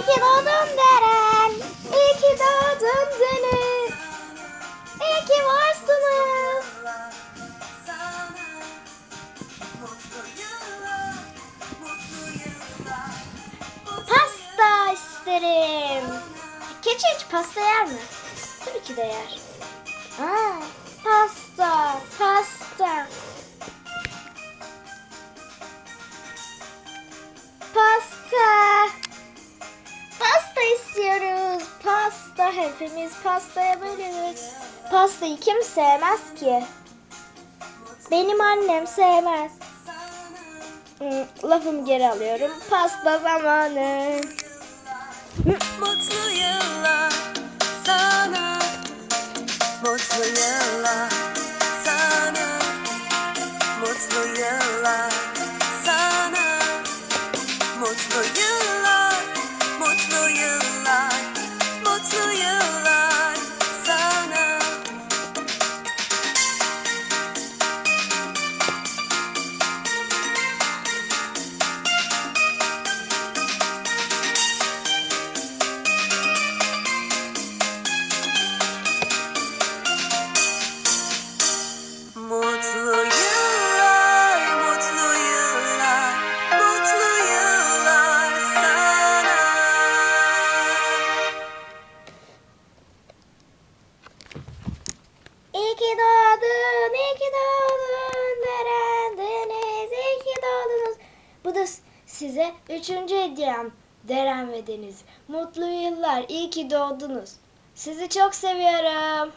İyi ki doğdun Deren. İyi ki doğdun Deniz. İyi ki varsınız. Pasta isterim. Keçi hiç pasta yer mi? Tabii ki de yer. Aa, Pasta. Hepimiz pastaya bayılırız. Pastayı kim sevmez ki? Benim annem sevmez. Lafımı geri alıyorum. Pasta zamanı. Mutlu yıllar sana Mutlu yıllar sana Mutlu yıllar sana Mutlu yıllar Mutlu yıllar Mutlu yıllar ki doğdun, iyi ki doğdun Deren Deniz, iyi ki doğdunuz. Bu da size üçüncü hediyem Deren ve Deniz. Mutlu yıllar, iyi ki doğdunuz. Sizi çok seviyorum.